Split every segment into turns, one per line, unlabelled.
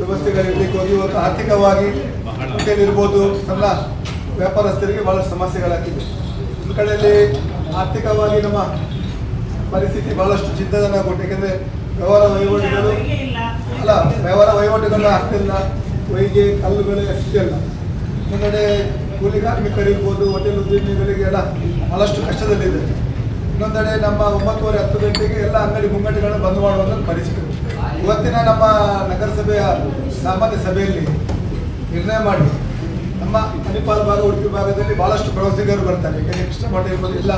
ವ್ಯವಸ್ಥೆಗಳಿರಲಿಕ್ಕೆ ಹೋಗಿ ಇವತ್ತು ಆರ್ಥಿಕವಾಗಿ ಇರ್ಬೋದು ಸಣ್ಣ ವ್ಯಾಪಾರಸ್ಥರಿಗೆ ಬಹಳ ಸಮಸ್ಯೆಗಳಾಗ್ತಿದೆ. ಒಂದು ಕಡೆಯಲ್ಲಿ ಆರ್ಥಿಕವಾಗಿ ನಮ್ಮ ಪರಿಸ್ಥಿತಿ ಬಹಳಷ್ಟು ಚಿಂತದನ ಕೊಟ್ಟು ವ್ಯವಹಾರ ವಹಿವಾಟುಗಳು ಅಲ್ಲ, ವ್ಯವಹಾರ ವಹಿವಾಟುಗಳು ಆಗ್ತಿಲ್ಲ ವೈದ್ಯ ಕಲ್ಲುಗಳು ಅಷ್ಟಿಲ್ಲ ಇನ್ನೊಂದೆಡೆ ಕೂಲಿ ಕಾರ್ಮಿಕರಿರ್ಬೋದು, ಹೋಟೆಲ್ ಉದ್ಯಮಿಗಳಿಗೆ ಎಲ್ಲ ಬಹಳಷ್ಟು ಕಷ್ಟದಲ್ಲಿದೆ ಇನ್ನೊಂದೆಡೆ ನಮ್ಮ ಒಂಬತ್ತುವರೆ ಹತ್ತು ಗಂಟೆಗೆ ಎಲ್ಲ ಅಂಗಡಿ ಮುಂಗಟ್ಟುಗಳನ್ನು ಬಂದ್ ಮಾಡುವಂಥ ಪರಿಸ್ಥಿತಿ. ಇವತ್ತಿನ ನಮ್ಮ ನಗರಸಭೆಯ ಸಾಮಾನ್ಯ ಸಭೆಯಲ್ಲಿ ನಿರ್ಣಯ ಮಾಡಿ ನಮ್ಮ ಮಣಿಪಾಲ್ ಭಾಗ, ಉಡುಪಿ ಭಾಗದಲ್ಲಿ ಭಾಳಷ್ಟು ಪ್ರವಾಸಿಗರು ಬರ್ತಾರೆ. ಯಾಕಂದರೆ ಕೃಷ್ಣ ಮಠ ಇರ್ಬೋದು, ಇಲ್ಲ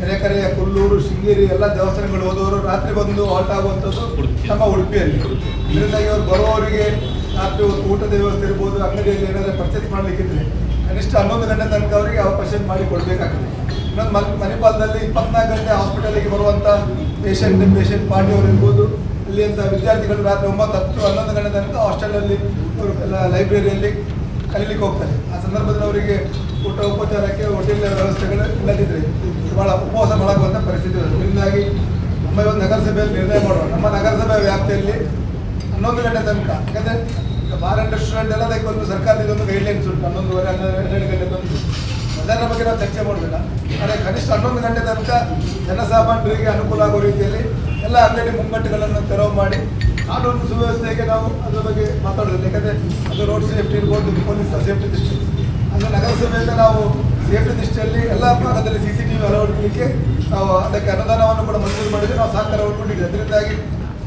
ನೆರೆಕರೆಯ ಕೊಲ್ಲೂರು, ಶೃಂಗೇರಿ ಎಲ್ಲ ದೇವಸ್ಥಾನಗಳು ಹೋದವರು ರಾತ್ರಿ ಬಂದು ಹಾಲ್ಟ್ ಆಗುವಂಥದ್ದು ನಮ್ಮ ಉಡುಪಿಯಲ್ಲಿ. ಇದರಿಂದಾಗಿ ಅವರು ಬರುವವರಿಗೆ ರಾತ್ರಿ ಒಂದು ಊಟದ ವ್ಯವಸ್ಥೆ ಇರ್ಬೋದು, ಅಂಗಡಿಯಲ್ಲಿ ಏನಾದರೂ ಪರ್ಚೇಸ್ ಮಾಡಲಿಕ್ಕಿದ್ರೆ ಕನಿಷ್ಠ ಹನ್ನೊಂದು ಗಂಟೆ ತನಕ ಅವರಿಗೆ ಅವಕಾಶ ಮಾಡಿ ಕೊಡಬೇಕಾಗ್ತದೆ. ಇನ್ನೊಂದು ಮಣಿಪಾಲದಲ್ಲಿ ಇಪ್ಪತ್ನಾಲ್ಕು ಗಂಟೆ ಹಾಸ್ಪಿಟಲಿಗೆ ಬರುವಂಥ ಪೇಷಂಟ್ ಪೇಷಂಟ್ ಪಾರ್ಟಿಯವರು ಇರ್ಬೋದು ಇಲ್ಲಿ ಅಂತ ವಿದ್ಯಾರ್ಥಿಗಳು ರಾತ್ರಿ ಒಂಬತ್ತು ಹತ್ತು ಹನ್ನೊಂದು ಗಂಟೆ ತನಕ ಹಾಸ್ಟೆಲಲ್ಲಿ ಲೈಬ್ರರಿಯಲ್ಲಿ ಕಲೀಲಿಕ್ಕೆ ಹೋಗ್ತಾರೆ. ಆ ಸಂದರ್ಭದಲ್ಲಿ ಅವರಿಗೆ ಊಟ, ಉಪಚಾರಕ್ಕೆ ಹೋಟೆಲ್ ವ್ಯವಸ್ಥೆಗಳು ಇಲ್ಲದಿದ್ದರೆ ಭಾಳ ಉಪವಾಸ ಮಾಡಾಗುವಂಥ ಪರಿಸ್ಥಿತಿ ಇದೆ ಇದರಿಂದಾಗಿ ನಮ್ಮ ಇವತ್ತು ನಗರಸಭೆಯಲ್ಲಿ ನಿರ್ಣಯ ಮಾಡುವ ನಮ್ಮ ನಗರಸಭೆ ವ್ಯಾಪ್ತಿಯಲ್ಲಿ ಹನ್ನೊಂದು ಗಂಟೆ ತನಕ, ಯಾಕಂದರೆ ಬಾರ್ ಅಂಡ್ ರೆಸ್ಟೋರೆಂಟ್ ಎಲ್ಲ ಅದಕ್ಕೆ ಒಂದು ಸರ್ಕಾರದಿಂದ ಒಂದು ಗೈಡ್ಲೈನ್ಸ್ ಉಂಟು. ಹನ್ನೊಂದುವರೆ, ಹನ್ನೆರಡು ಗಂಟೆ ತನಕ. ಅದರ ಬಗ್ಗೆ ನಾವು ಚರ್ಚೆ ಮಾಡಬೇಡ ಆದರೆ ಕನಿಷ್ಠ ಹನ್ನೊಂದು ಗಂಟೆ ತನಕ ಜನಸಾಮಾನ್ಯರಿಗೆ ಅನುಕೂಲ ಆಗೋ ರೀತಿಯಲ್ಲಿ ಎಲ್ಲ ಅಂಗಡಿ ಮುಂಗಟ್ಟುಗಳನ್ನು ತೆರವು ಮಾಡಿ ಕಾನೂನು ಸುವ್ಯವಸ್ಥೆಗೆ ನಾವು ಅದರ ಬಗ್ಗೆ ಮಾತಾಡೋದಿಲ್ಲ. ಯಾಕಂದರೆ ಅದು ರೋಡ್ ಸೇಫ್ಟಿ ಇರ್ಬೋದು ಪೊಲೀಸ್ ಸೇಫ್ಟಿ ದೃಷ್ಟಿ ಅಂದರೆ ನಗರಸಭೆಯಿಂದ ನಾವು ಸೇಫ್ಟಿ ದೃಷ್ಟಿಯಲ್ಲಿ ಎಲ್ಲ ಭಾಗದಲ್ಲಿ ಸಿ ಸಿ ಟಿ ವಿ ಅಳವಡಿಸಲಿಕ್ಕೆ ನಾವು ಅದಕ್ಕೆ ಅನುದಾನವನ್ನು ಕೂಡ ಮಂಜೂರು ಮಾಡಿದರೆ ನಾವು ಸಹಕಾರ ಕೊಟ್ಟಿದ್ದೀವಿ ಅದರಿಂದಾಗಿ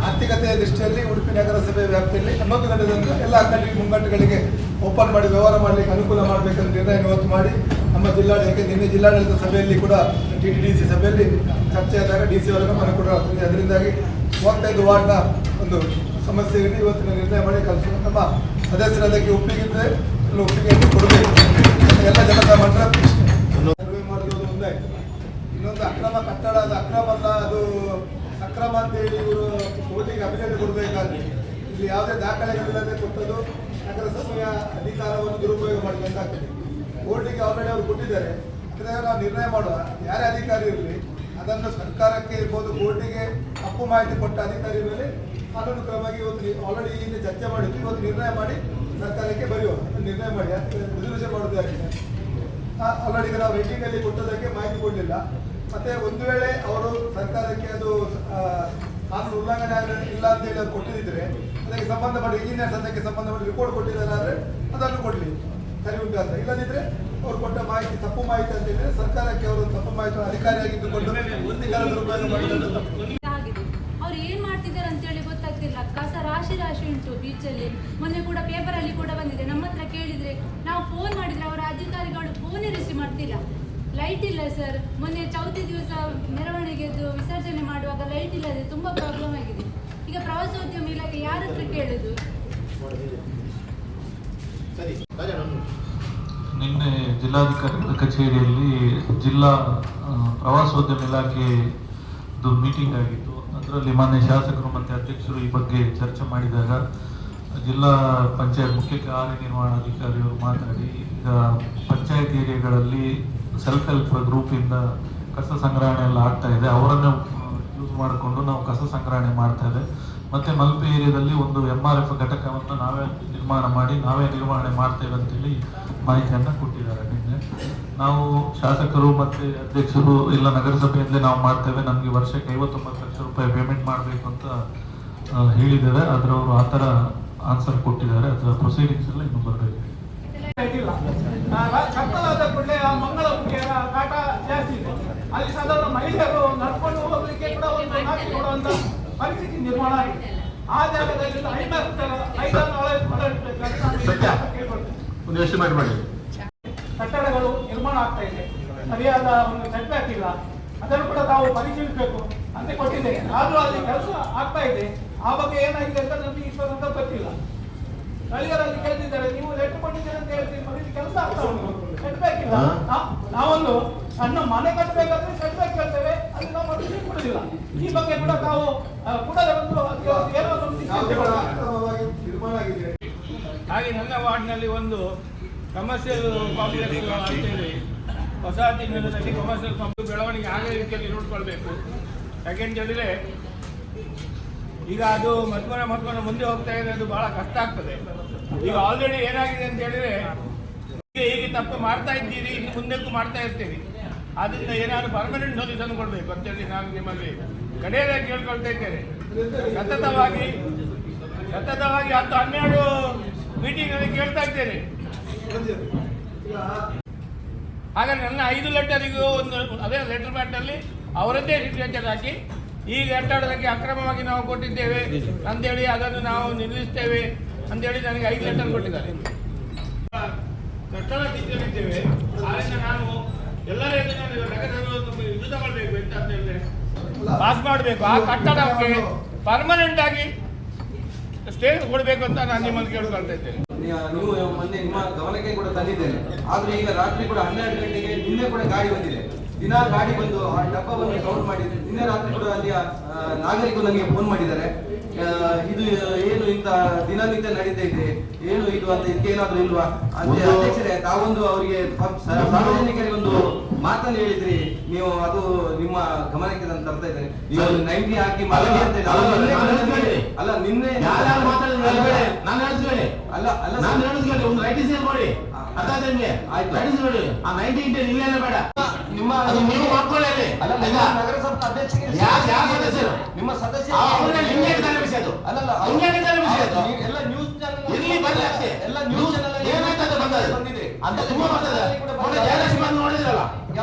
ಆರ್ಥಿಕತೆಯ ದೃಷ್ಟಿಯಲ್ಲಿ ಉಡುಪಿ ನಗರಸಭೆ ವ್ಯಾಪ್ತಿಯಲ್ಲಿ ಹನ್ನೊಂದು ಗಂಟೆ ಎಲ್ಲ ಅಂಗಡಿ ಮುಂಗಟ್ಟುಗಳಿಗೆ ಓಪನ್ ಮಾಡಿ, ವ್ಯವಹಾರ ಮಾಡಲಿಕ್ಕೆ ಅನುಕೂಲ ಮಾಡಬೇಕಂತ ನಿರ್ಣಯ ಇವತ್ತು ಮಾಡಿ ನಮ್ಮ ಜಿಲ್ಲಾಡಳಿತ, ನಿನ್ನೆ ಜಿಲ್ಲಾಡಳಿತ ಸಭೆಯಲ್ಲಿ ಕೂಡ ಟಿ ಟಿ ಡಿ ಸಿ ಸಭೆಯಲ್ಲಿ ಚರ್ಚೆ ಆದಾಗ ಡಿ ಸಿ ಅವರನ್ನು ಮನೆ ಕೂಡ ಆಗ್ತದೆ ಅದರಿಂದಾಗಿ ಮೂವತ್ತೈದು ವಾರ್ಡ್ನ ಒಂದು ಸಮಸ್ಯೆಯಲ್ಲಿ ಇವತ್ತಿನ ನಿರ್ಣಯ ಮಾಡಿ ಕಲಿಸ ನಮ್ಮ ಸದಸ್ಯರು ಅದಕ್ಕೆ ಒಪ್ಪಿಗೆ ಒಪ್ಪಿಗೆಯನ್ನು ಕೊಡಬೇಕು. ಎಲ್ಲ ಜನರ ಮಟ್ಟ ಸರ್ವೆ ಮಾಡಿರೋದು ಒಂದಾಯ್ತು ಇನ್ನೊಂದು ಅಕ್ರಮ ಕಟ್ಟಡ, ಅದು ಅಕ್ರಮ ಅಲ್ಲ, ಅದು ಅಕ್ರಮ ಅಂತ ಹೇಳಿ ಇವರು ಕೋರ್ಟಿಗೆ ಅಭಿನಂದನೆ ಕೊಡಬೇಕಾದ್ರೆ ಇಲ್ಲಿ ಯಾವುದೇ ದಾಖಲೆಗಳಿಲ್ಲದೆ ಕೊಟ್ಟದ್ದು ನಗರಸಭೆಯ ಅಧಿಕಾರವನ್ನು ದುರುಪಯೋಗ ಮಾಡಬೇಕಾಗ್ತದೆ ಕೋರ್ಟಿಗೆ ಆಲ್ರೆಡಿ ಅವರು ಕೊಟ್ಟಿದ್ದಾರೆ. ಅದನ್ನ ನಾವು ನಿರ್ಣಯ ಮಾಡುವ. ಯಾರೇ ಅಧಿಕಾರಿ ಇರಲಿ, ಅದನ್ನು ಸರ್ಕಾರಕ್ಕೆ ಇರ್ಬೋದು ಬೋರ್ಡಿಗೆ ತಪ್ಪು ಮಾಹಿತಿ ಕೊಟ್ಟ ಅಧಿಕಾರಿ ಮೇಲೆ ಕಾನೂನು ಕ್ರಮವಾಗಿ ಇವತ್ತು ಆಲ್ರೆಡಿ ಹಿಂದೆ ಚರ್ಚೆ ಮಾಡಿದ್ದು ಇವತ್ತು ನಿರ್ಣಯ ಮಾಡಿ ಸರ್ಕಾರಕ್ಕೆ ಬರೆಯುವ. ನಿರ್ಣಯ ಮಾಡಿ. ರೆಸಲ್ಯೂಷನ್ ಮಾಡೋದೇ ಆಗಿದೆ ಆಲ್ರೆಡಿ ನಾವು ರೇಟಿಂಗ್ ಅಲ್ಲಿ ಕೊಟ್ಟದಕ್ಕೆ ಮಾಹಿತಿ ಕೊಡಲಿಲ್ಲ. ಮತ್ತೆ ಒಂದು ವೇಳೆ ಅವರು ಸರ್ಕಾರಕ್ಕೆ ಅದು ಕಾನೂನು ಉಲ್ಲಂಘನೆ ಇಲ್ಲ ಅಂತ ಹೇಳಿ ಅವ್ರು ಕೊಟ್ಟಿದ್ರೆ, ಅದಕ್ಕೆ ಸಂಬಂಧಪಟ್ಟ ಇಂಜಿನಿಯರ್ಸ್ ಅದಕ್ಕೆ ಸಂಬಂಧಪಟ್ಟ ರಿಪೋರ್ಟ್ ಕೊಟ್ಟಿದ್ದಾರೆ ಅದನ್ನು ಕೊಡಲಿ. ಸರಿ ಉಂಟು ಅಂತ. ಇಲ್ಲದಿದ್ರೆ ಅವ್ರು ಕೊಟ್ಟ ಮಾಹಿತಿ, ತಪ್ಪು ಮಾಹಿತಿ ಅಂತ ಹೇಳಿದ್ರೆ ಸರ್ಕಾರಕ್ಕೆ ಅವರು ತಪ್ಪು ಮಾಹಿತಿ ಅಧಿಕಾರಿಯಾಗಿದ್ದುಕೊಂಡು
ಅವ್ರು ಏನ್ ಮಾಡ್ತಿದ್ದಾರೆ ಅಂತೇಳಿ ಗೊತ್ತಾಗ್ತಿಲ್ಲ. ಕಸ ರಾಶಿ ರಾಶಿ ಉಂಟು ಬೀಚಲ್ಲಿ ಮೊನ್ನೆ ಕೂಡ ಪೇಪರ್ ಅಲ್ಲಿ ಕೂಡ ಬಂದಿದೆ. ನಮ್ಮ ಹತ್ರ ಕೇಳಿದ್ರೆ ನಾವು ಫೋನ್ ಮಾಡಿದ್ರೆ ಅವರ ಅಧಿಕಾರಿಗಳು ಫೋನೇ ರಿಸೀವ್ ಮಾಡ್ತಿಲ್ಲ. ಲೈಟ್ ಇಲ್ಲ ಸರ್ ಮೊನ್ನೆ ಚೌತಿ ದಿವಸ ಮೆರವಣಿಗೆದು ವಿಸರ್ಜನೆ ಮಾಡುವಾಗ ಲೈಟ್ ಇಲ್ಲದೆ ತುಂಬಾ ಪ್ರಾಬ್ಲಮ್ ಆಗಿದೆ. ಈಗ ಪ್ರವಾಸೋದ್ಯಮ ಇಲಾಖೆ ಯಾರ ಹತ್ರ ಕೇಳುದು
ಸರಿ ರಾಜಣ್ಣ
ನಿನ್ನೆ ಜಿಲ್ಲಾಧಿಕಾರಿಗಳ ಕಚೇರಿಯಲ್ಲಿ ಜಿಲ್ಲಾ ಪ್ರವಾಸೋದ್ಯಮ ಇಲಾಖೆದು ಮೀಟಿಂಗ್ ಆಗಿತ್ತು. ಅದರಲ್ಲಿ ಮಾನ್ಯ ಶಾಸಕರು ಮತ್ತು ಅಧ್ಯಕ್ಷರು ಈ ಬಗ್ಗೆ ಚರ್ಚೆ ಮಾಡಿದಾಗ ಜಿಲ್ಲಾ ಪಂಚಾಯತ್ ಮುಖ್ಯ ಕಾರ್ಯನಿರ್ವಹಣಾಧಿಕಾರಿಯವರು ಮಾತಾಡಿ, ಈಗ ಪಂಚಾಯತ್ ಏರಿಯಾಗಳಲ್ಲಿ ಸೆಲ್ಫ್ ಹೆಲ್ಪ್ ಗ್ರೂಪಿಂದ ಕಸ ಸಂಗ್ರಹಣೆ ಎಲ್ಲ ಆಗ್ತಾ ಇದೆ. ಅವರನ್ನು ಯೂಸ್ ಮಾಡಿಕೊಂಡು ನಾವು ಕಸ ಸಂಗ್ರಹಣೆ ಮಾಡ್ತಾ ಇದೆ. ಮತ್ತೆ ಮಲ್ಪೆ ಏರಿಯಾದಲ್ಲಿ ಒಂದು ಎಂ ಆರ್ ಎಫ್ ಘಟಕವನ್ನು ನಾವೇ ನಿರ್ಮಾಣ ಮಾಡಿ, ನಾವೇ ನಿರ್ವಹಣೆ ಮಾಡ್ತೇವೆ ಅಂತೇಳಿ ಮಾಹಿತಿಯನ್ನು ಕೊಟ್ಟಿದ್ದಾರೆ. ನಾವು ಶಾಸಕರು ಮತ್ತೆ ಅಧ್ಯಕ್ಷರು ಇಲ್ಲ ನಗರಸಭೆಯಿಂದಲೇ ನಾವು ಮಾಡ್ತೇವೆ. ನಮಗೆ ವರ್ಷಕ್ಕೆ ಐವತ್ತೊಂಬತ್ತು ಲಕ್ಷ ರೂಪಾಯಿ ಪೇಮೆಂಟ್ ಮಾಡಬೇಕು ಅಂತ ಹೇಳಿದ್ದೇವೆ. ಆದರೆ ಅವರು ಆ ಥರ ಆನ್ಸರ್ ಕೊಟ್ಟಿದ್ದಾರೆ. ಅದರ ಪ್ರೊಸೀಡಿಂಗ್ಸ್ ಎಲ್ಲ ಇನ್ನೂ ಬರಬೇಕು.
ಇಲ್ಲ. ಕತ್ತಲಾದ ಕೂಡಲೇ ಆ ಮಂಗಳ ಮುಖಿಯರ ಕಾಟ ಜಾಸ್ತಿ ಇದೆ. ಅಲ್ಲಿ ಸಾಧಾರಣ ಮಹಿಳೆಯರು ನಡ್ಕೊಂಡು ಹೋಗ್ಲಿಕ್ಕೆ ಕೂಡ ಒಂದು ಹಾಕಿ ಕೊಡುವಂತ ಪರಿಸ್ಥಿತಿ ನಿರ್ಮಾಣ ಆಗಿದೆ. ಆ ಜಾಗದಲ್ಲಿ ಐದಾರು.
ಒಂದು ಯೋಚನೆ
ನಿರ್ಮಾಣ ಆಗ್ತಾ ಇದೆ. ಸರಿಯಾದ ಒಂದು ಸೆಟ್ ಬ್ಯಾಕ್ ಇಲ್ಲ. ಅದನ್ನು ಕೂಡ ತಾವು ಪರಿಶೀಲಿಸಬೇಕು ಅಂತ ಕೊಟ್ಟಿದ್ದೇನೆ. ಆದ್ರೂ ಅಲ್ಲಿ ಕೆಲಸ ಆಗ್ತಾ ಇದೆ. ಆ ಬಗ್ಗೆ ಏನಾಗಿದೆ ಅಂತ ನಮಗೆ ಅಂತ ಗೊತ್ತಿಲ್ಲ. ಸ್ಥಳೀಯರಲ್ಲಿ ಕೇಳ್ತಿದ್ದಾರೆ. ನೀವು ಲೆಟರ್ ಕೊಟ್ಟಿದ್ದೀರಿ ಅಂತ ಹೇಳ್ತೀವಿ ಇಲ್ಲಿ ಕೆಲಸ ಆಗ್ತಾ ಉಂಟು. ಸೆಟ್ ಬ್ಯಾಕ್ ಇಲ್ಲ. ನಾವೊಂದು ಸಣ್ಣ ಮನೆ ಕಟ್ಟಬೇಕಾದ್ರೆ ಸೆಟ್ ಬ್ಯಾಕ್ ಕೇಳ್ತೇವೆ ಅಲ್ಲಿ ನಾವು ಪರ್ಮಿಷನ್ ಕೊಡುದಿಲ್ಲ. ಈ ಬಗ್ಗೆ ಕೂಡ ತಾವು ಕೂಡಲೇ ಒಂದು ಏನೋ ಒಂದು
ಕೂಡ
ಮಾಡಿ.
ನಿರ್ಮಾಣ ಆಗಿದೆ
ಹಾಗೆ ನನ್ನ ವಾರ್ಡ್ನಲ್ಲಿ ಒಂದು ಕಮರ್ಷಿಯಲ್ ಕಾಂಪ್ಲೆಕ್ಸ್ ಅಂತೇಳಿ ವಸತಿ ನೆಲದಲ್ಲಿ ಕಮರ್ಷಿಯಲ್ ಪಂಪ್ ಬೆಳವಣಿಗೆ ಆಗೋ ರೀತಿಯಲ್ಲಿ ನೋಡ್ಕೊಳ್ಬೇಕು. ಸೆಕೆಂಡ್ ಹೇಳಿದ್ರೆ ಈಗ ಅದು ಮತ್ಕೊಂಡ ಮತ್ಕೊಂಡ ಮುಂದೆ ಹೋಗ್ತಾ ಇದೆ ಅದು ಬಹಳ ಕಷ್ಟ ಆಗ್ತದೆ. ಈಗ ಆಲ್ರೆಡಿ ಏನಾಗಿದೆ ಅಂತ ಹೇಳಿದ್ರೆ, ಹೀಗೆ ತಪ್ಪು ಮಾಡ್ತಾ ಇದ್ದೀರಿ, ಇನ್ನು ಮುಂದಕ್ಕೂ ಮಾಡ್ತಾ ಇರ್ತೀರಿ. ಆದ್ರಿಂದ ಏನಾದ್ರು ಪರ್ಮನೆಂಟ್ ಸೊಲ್ಯೂಷನ್ ಕೊಡಬೇಕು. ಅಂತೇಳಿ ನಾನು ನಿಮ್ಮಲ್ಲಿ ಕಡೆಯದಾಗಿ ಕೇಳ್ಕೊಳ್ತಾ ಇದ್ದೇನೆ. ಸತತವಾಗಿ ಸತತವಾಗಿ ಹತ್ತು ಹನ್ನೆರಡು ಮೀಟಿಂಗ್ ಅಲ್ಲಿ ಕೇಳ್ತಾ ಇದ್ದೇನೆ. ಹಾಗಾದ್ರೆ ನನ್ನ ಐದು ಲೆಟರಿಗೂ ಒಂದು ಅದೇ ಲೆಟರ್ ಬ್ಯಾಟಲ್ಲಿ ಅವರದ್ದೇ ಸಿಗ್ನೇಚರ್ ಹಾಕಿ ಈ ಲೆಟರ್ಗೆ ಅಕ್ರಮವಾಗಿ ನಾವು ಕೊಟ್ಟಿದ್ದೇವೆ ಅಂತೇಳಿ ಅದನ್ನು ನಾವು ನಿಲ್ಲಿಸ್ತೇವೆ ಅಂತೇಳಿ ನನಗೆ ಐದು ಲೆಟರ್ ಕೊಟ್ಟಿದ್ದಾರೆ. ಕಟ್ಟಡ ತಿದ್ದಿದ್ದೇವೆ ಆದ್ದರಿಂದ ನಾನು ಎಲ್ಲರ ಯುದ್ಧ ಮಾಡಬೇಕು ಅಂತ ಹೇಳಿದ್ರೆ ಪಾಸ್ ಮಾಡಬೇಕು. ಆ ಕಟ್ಟಡಕ್ಕೆ ಪರ್ಮನೆಂಟ್ ಆಗಿ ಸ್ಟೇಟ್ ಕೊಡಬೇಕು ಅಂತ ನಾನು ನಿಮ್ಮಲ್ಲಿ ಕೇಳ್ಕೊಳ್ತಾ ಇದ್ದೇನೆ.
ನೀವು ಮೊನ್ನೆ ನಿಮ್ಮ ಗಮನಕ್ಕೆ ಕೂಡ ತಂದಿದ್ದೇನೆ. ಆದ್ರೆ ಈಗ ರಾತ್ರಿ ಕೂಡ ಹನ್ನೆರಡು ಗಂಟೆಗೆ ನಿನ್ನೆ ಕೂಡ ಗಾಡಿ ಬಂದಿದೆ. ದಿನ ಗಾಡಿ ಬಂದು ಆ ಡಬ್ಬವನ್ನು ಕೌಂಟ್ ಮಾಡಿದ್ರು. ನಿನ್ನೆ ರಾತ್ರಿ ಕೂಡ ಅಲ್ಲಿಯ ನಾಗರಿಕರು ನನಗೆ ಫೋನ್ ಮಾಡಿದ್ದಾರೆ. ಇದು ಏನು ಇಂತ ದಿನನಿತ್ಯ ನಡೀತಾ ಇದೆ? ಏನು ಇದು ಅಂತ ಇದಕ್ಕೆ ಏನಾದ್ರೂ
ಇಲ್ವಾ?
ಅಧ್ಯಕ್ಷರೇ ತಾವೊಂದು ಅವರಿಗೆ ಸಾರ್ವಜನಿಕರಿಗೆ ಒಂದು ಮಾತನ್ನು ಹೇಳಿದ್ರಿ ನೀವು ಅದು ನಿಮ್ಮ ಗಮನಕ್ಕೆ ನಾನು ತರ್ತಾ ಇದ್ದೇನೆ. ನೀವು ನೈಂಟಿ ಹಾಕಿ ಮಲಗಿ ಅಂತ ಹೇಳಿ-
ಅಲ್ಲ,
ಅಲ್ಲ, ನಿನ್ನೆ. ಅಲ್ಲ ಅಲ್ಲ ಅಲ್ಲ
ನಾನು. ಒಂದು ಮಾಡಿ. ಅರ್ಥ ಆಯ್ತಾ ನಿಮ್ಗೆ?
ಆಯ್ತು.
ರೈಟಿಸ್ ನೋಡಿ ಆ ನೈನ್ಟಿ ಇಂಟು ಇಲ್ಲೇನೆ ಬೇಡ.
ನಿಮ್ಮ
ಅದು ನೀವು ಮಾಡ್ಕೊಳ್ಳಿ ಅಲ್ಲಿ.
ಅಲ್ಲ ನಿಮ್ಮ
ಆಯ್ತಾ?
ನಗರಸಭಾ ಅಧ್ಯಕ್ಷರಿಗೆ
ಯಾರ್ ಯಾರ್ ಸದಸ್ಯರು?
ನಿಮ್ಮ ಸದಸ್ಯ
ನಿಮ್ಗೆ ಹೇಳ್ತಾರೆ ವಿಷಯ ಅದು. ಅದು.
ಎಲ್ಲ ನ್ಯೂಸ್ ಚಾನೆಲ್
ಬರ್ಲಿ ಅಷ್ಟೇ.
ಎಲ್ಲ ನ್ಯೂಸ್ ಚಾನೆಲ್
ಏನಾಯ್ತದೆ ಬಂದದ್ದು?
ಬಂದಿದೆ.
ಅಂತ ತುಂಬಾ ಬರ್ತದೆ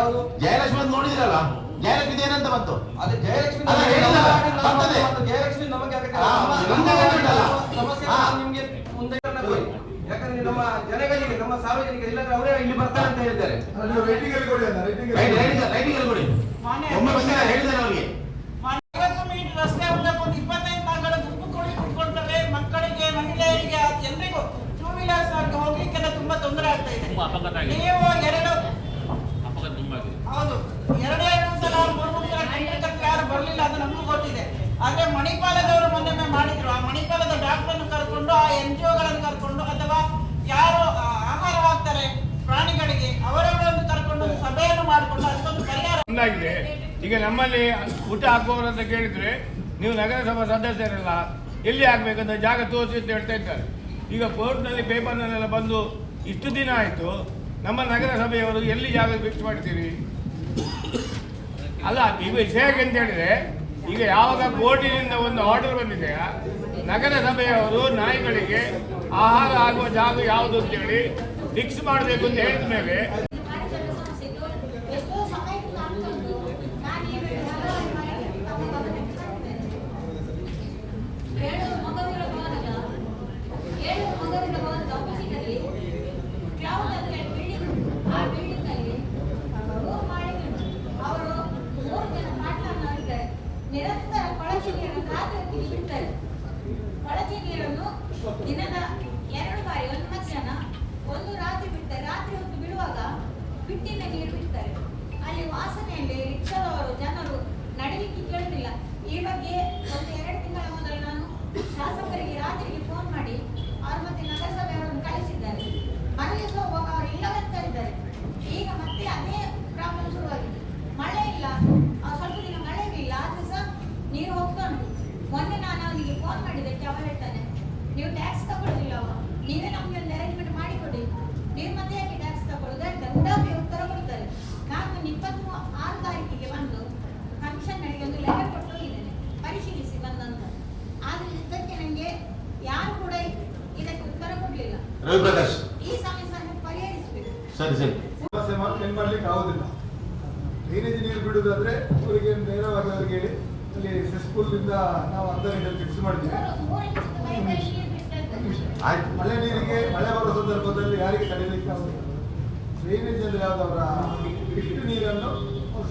ಯಾವುದು
ಜಯಲಕ್ಷ್ಮಿ ಅಂತ ನೋಡಿದ್ರಲ್ಲ? ಜಯಲಕ್ಷ್ಮಿ ಏನಂತ ಬಂತು?
ಅದೇ ಜಯಲಕ್ಷ್ಮಿ
ಅಲ್ಲ, ಬರ್ತದೆ.
ಜಯಲಕ್ಷ್ಮಿ ನಮಗೆ.
ಆ,
ನಮ್ಮ-? ಸಮಸ್ಯೆ
ಆ.
ನಿಮ್ಗೆ ಮುಂದೆ. ಯಾಕಂದ್ರೆ ನಮ್ಮ ಜನಗಳಿಗೆ ನಮ್ಮ ಸಾರ್ವಜನಿಕರು ಇಲ್ಲದ್ರೆ ಅವರೇ ಇಲ್ಲಿ ಬರ್ತಾರೆ ಅಂತ ಹೇಳ್ತಾರೆ
ಅಲ್ಲ, ನೀವು ರೇಟಿಂಗ್ ಅಲ್ಲಿ ಕೊಡಿ ಅಲ್ಲ ರೇಟಿಂಗ್
ರೈಟ್ ರೈಟ್ ರೈಟಿಗೆ ಕೊಡಿ. ಒಮ್ಮೆ ಬಂದಿದ್ದಾರೆ ಹೇಳಿದ್ದಾರೆ ಅವ್ರಿಗೆ.
ಐವತ್ತು ಮೀಟರ್ ರಸ್ತೆ ಉದ್ದಕ್ಕೂ ಒಂದು ಇಪ್ಪತ್ತೈದು ಮಕ್ಕಳು ಗುಂಪು ಕೂಡಿ ಕುತ್ಕೊಳ್ತವೆ ಮಕ್ಕಳಿಗೆ ಮಹಿಳೆಯರಿಗೆ ಎಲ್ರಿಗೂ ಟೂ ವೀಲರ್ಸ್ ಹೋಗ್ಲಿಕ್ಕೆಲ್ಲ ತುಂಬಾ ತೊಂದರೆ ಆಗ್ತಾ ಇದೆ. ನೀವು ಎರಡು ಹೌದು ಎರಡೇ ಎರಡು ಸಲ ಮೂರು ಮೂರು ಸಲ ಟೆಂಡರ್ ಕಟ್ಟಿ ಯಾರು ಬರಲಿಲ್ಲ ಅದು ನಮಗೂ ಗೊತ್ತಿದೆ ಆದ್ರೆ ಮಣಿಪಾಲದವರು ಮೊನ್ನೆ ಮಾಡಿದ್ರು. ಆ ಮಣಿಪಾಲದ ಡಾಕ್ಟರ್ ಕರ್ಕೊಂಡು, ಆ ಎನ್ ಜಿ ಒಗಳನ್ನು ಕರ್ಕೊಂಡು, ಅಥವಾ ಯಾರು ಆಹಾರ ಹಾಕ್ತಾರೆ ಪ್ರಾಣಿಗಳಿಗೆ, ಅವರವರನ್ನು ಕರ್ಕೊಂಡು ಸಭೆಯನ್ನು ಮಾಡಿಕೊಂಡು ಅಷ್ಟೊಂದು ಪರಿಹಾರ.
ಈಗ ನಮ್ಮಲ್ಲಿ ಊಟ ಹಾಕುವವರು ಅಂತ ಕೇಳಿದ್ರೆ, ನೀವು ನಗರಸಭಾ ಸದಸ್ಯರಲ್ಲ, ಎಲ್ಲಿ ಹಾಕ್ಬೇಕಂತ ಜಾಗ ತೋರಿಸಿ ಅಂತ ಹೇಳ್ತಾ ಇದ್ದಾರೆ. ಈಗ ಕೋರ್ಟ್ನಲ್ಲಿ ಪೇಪರ್ನಲ್ಲೆಲ್ಲ ಬಂದು ಇಷ್ಟು ದಿನ ಆಯಿತು, ನಮ್ಮ ನಗರಸಭೆಯವರು ಎಲ್ಲಿ ಜಾಗ ಫಿಕ್ಸ್ ಮಾಡ್ತೀರಿ? ಅಲ್ಲ ಈ ವಿಷಯ ಅಂತ ಹೇಳಿದ್ರೆ ಈಗ ಯಾವಾಗ ಕೋರ್ಟಿನಿಂದ ಒಂದು ಆರ್ಡರ್ ಬಂದಿದೆ ನಗರಸಭೆಯವರು ನಾಯಿಗಳಿಗೆ ಆಹಾರ ಆಗುವ ಜಾಗ ಯಾವುದು ಅಂತ ಹೇಳಿ ಫಿಕ್ಸ್ ಮಾಡಬೇಕು ಅಂತ ಹೇಳಿದ ಮೇಲೆ
ವಾಸನೆಯಲ್ಲಿ ರಿಕ್ಷಾದವರು ಜನರು ನಡೀಲಿಕ್ಕೆ ಕೇಳುದಿಲ್ಲ ಈ ಬಗ್ಗೆ ಒಂದು ಎರಡು ತಿಂಗಳ ಮೊದಲು ನಾನು ಶಾಸಕರಿಗೆ ರಾತ್ರಿಗೆ ಫೋನ್ ಮಾಡಿ ಅವರು ಮತ್ತೆ ನಗರಸಭೆಯವರನ್ನು ಕಳಿಸಿದ್ದಾರೆ. ಮನೆಗೆ ಹೋಗುವಾಗ ಅವರು ಇಲ್ಲವಂತ ಇದ್ದಾರೆ ಈಗ ಮತ್ತೆ ಅದೇ ಪ್ರಾಬ್ಲಮ್ ಶುರುವಾಗಿದೆ. ಮಳೆ ಇಲ್ಲ. ಸ್ವಲ್ಪ ದಿನ ಮಳೆ ಇಲ್ಲ. ಆದ್ರೂ ಸಹ ನೀರು ಹೋಗ್ತಾ ಉಂಟು ಮೊನ್ನೆ ನಾನು ಅವನಿಗೆ ಫೋನ್ ಮಾಡಿದ್ದಕ್ಕೆ ಅವ ಹೇಳ್ತಾನೆ, ನೀವು ಟ್ಯಾಕ್ಸ್ ತಗೊಳ್ಳಿಲ್ಲ ಅವ ನೀವೇ ನಮಗೆ ಒಂದು ಅರೇಂಜ್ಮೆಂಟ್ ಮಾಡಿಕೊಡಿ. ನೀವು ಮತ್ತೆ ಯಾಕೆ ಟ್ಯಾಕ್ಸ್ ತಗೊಳ್ಳೋದು ಉಡಾಪಿ ಉತ್ತರ ಕೊಡ್ತಾರೆ ಇಪ್ಪತ್ತ್ ಆರು ತಾರೀಕಿಗೆ ಬಂದು ಕಮಿಷನ್ನರಿಗೆ ಒಂದು ಲೆಟರ್ ಕೊಟ್ಟು ಹೋಗಿದ್ದೇನೆ ಪರಿಶೀಲಿಸಿ ಬಂದಂತ. ಆದ್ರೆ ಇದಕ್ಕೆ ನನಗೆ ಯಾರು ಕೂಡ ಇದಕ್ಕೆ ಉತ್ತರ ಕೊಡಲಿಲ್ಲ.
ರವಿ ಪ್ರಕಾಶ್
ಈ ಸಮಸ್ಯೆಯನ್ನು ಪರಿಹರಿಸಬೇಕು.
ಸರಿ ಸರಿ.
ಸಮಸ್ಯೆ ಏನ್ ಮಾಡ್ಲಿಕ್ಕೆ ಆಗುದಿಲ್ಲ. ಡ್ರೈನೇಜ್ ನೀರು ಬಿಡುದಾದ್ರೆ ಅವರಿಗೆ ನೇರವಾಗಿ ಅವರಿಗೆ ಹೇಳಿ ಅಲ್ಲಿ ಸೆಸ್ಪೂಲ್ ಇಂದ ನಾವು ಅರ್ಧ ಗಂಟೆ ಫಿಕ್ಸ್
ಇದ್ದಾರೆ
ಮಳೆ ನೀರಿಗೆ ಮಳೆ ಬರೋ ಸಂದರ್ಭದಲ್ಲಿ ಯಾರಿಗೆ ತಡೆಯಲಿಕ್ಕೆ ಆಗುದಿಲ್ಲ. ಡ್ರೈನೇಜ್ ಅವರ ಇಷ್ಟು ನೀರನ್ನು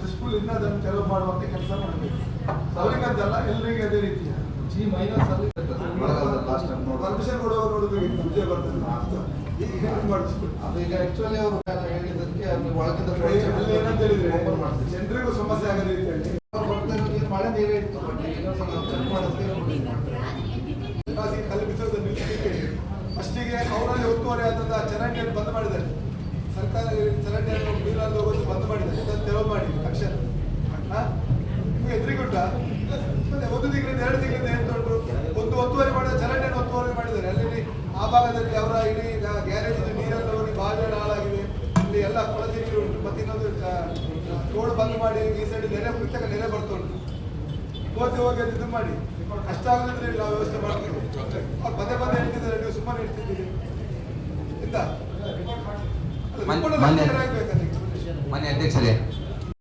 ಸೆಸ್ಪೂಲ್ ಇಂದ ಅದನ್ನು ತೆರವು ಮಾಡುವಂತ ಕೆಲಸ ಮಾಡಬೇಕು. ಅವರಿಗಂತಲ್ಲ ಎಲ್ಲರಿಗೆ ಅದೇ ರೀತಿಯ. ಜಿ ಮೈನಸ್ ಅಲ್ಲಿ ಪರ್ಮಿಷನ್ ಕೊಡುವಾಗ ನೋಡಿದ್ರೆ. ವಿಜಯ ಬರ್ತದೆ. ಈಗ ಮಾಡಿಸ್ಬಿಟ್ಟು
ಅದು ಈಗ ಆಕ್ಚುಲಿ ಅವರು ಹೇಳಿದ್ದಕ್ಕೆ ಅಲ್ಲಿ ಒಳಗಿಂದ
ಅಲ್ಲಿ ಏನಂತ ಹೇಳಿದ್ರೆ ಜನರಿಗೂ ಸಮಸ್ಯೆ ಆಗದ ರೀತಿಯಲ್ಲಿ.
ಮಳೆ ನೀರೇ ಇತ್ತು ಬಟ್
ನಿಲ್ಲಿಸಲಿಕ್ಕೆ. ಫಸ್ಟಿಗೆ ಅವರಲ್ಲಿ ಒತ್ತುವರಿ ಆದಂತಹ ಚೆನ್ನಾಗಿ ಬಂದ್ ಮಾಡಿದ್ದಾರೆ ಸರ್ಕಾರ ಚರಂಡಿಯನ್ನು ನೀರಲ್ಲಿ ಹೋಗೋದು ಬಂದ್ ಮಾಡಿದ್ದಾರೆ ಅದನ್ನು ತೆರವು ಮಾಡಿ ತಕ್ಷಣ ಹಾ? ನಿಮ್ಗೆ ಎದುರಿಗುಂಟ ಮತ್ತೆ ಒಂದು ತಿಂಗಳಿಂದ ಎರಡು ತಿಂಗಳಿಂದ ಹೇಳ್ತಾ ಉಂಟು ಆ ಭಾಗದಲ್ಲಿ ಅವರ ಇಡೀ ಗ್ಯಾರೇಜ್ ನೀರೆಲ್ಲ ಹೋಗಿ ಬಾವಿಯೆಲ್ಲ ಹಾಳಾಗಿದೆ ಇಲ್ಲಿ ಎಲ್ಲ ಕೊಳಚೆ ನೀರು ಉಂಟು ಮತ್ತೆ ಇನ್ನೊಂದು ರೋಡ್ ಬಂದ್ ಮಾಡಿ ಈ ಸೈಡ್ ನೆರೆ ಪುಸ್ತಕ ನೆರೆ ಬರ್ತಾ ಉಂಟು ಹೋಗಿ ಹೋಗಿ ಅದು ಇದು ಮಾಡಿ. ಕಷ್ಟ ಆಗದಿದ್ರೆ ನಾವು ವ್ಯವಸ್ಥೆ ಮಾಡ್ತೀವಿ ಅವ್ರು ಪದೇ ಪದೇ ಹೇಳ್ತಿದ್ದಾರೆ ನೀವು ಸುಮ್ಮನೆ ಹೇಳ್ತಿದ್ದೀರಿ ಇಲ್ಲ
ಮನೆ ಮೊನ್ನೆ- ಅಧ್ಯಕ್ಷರೇ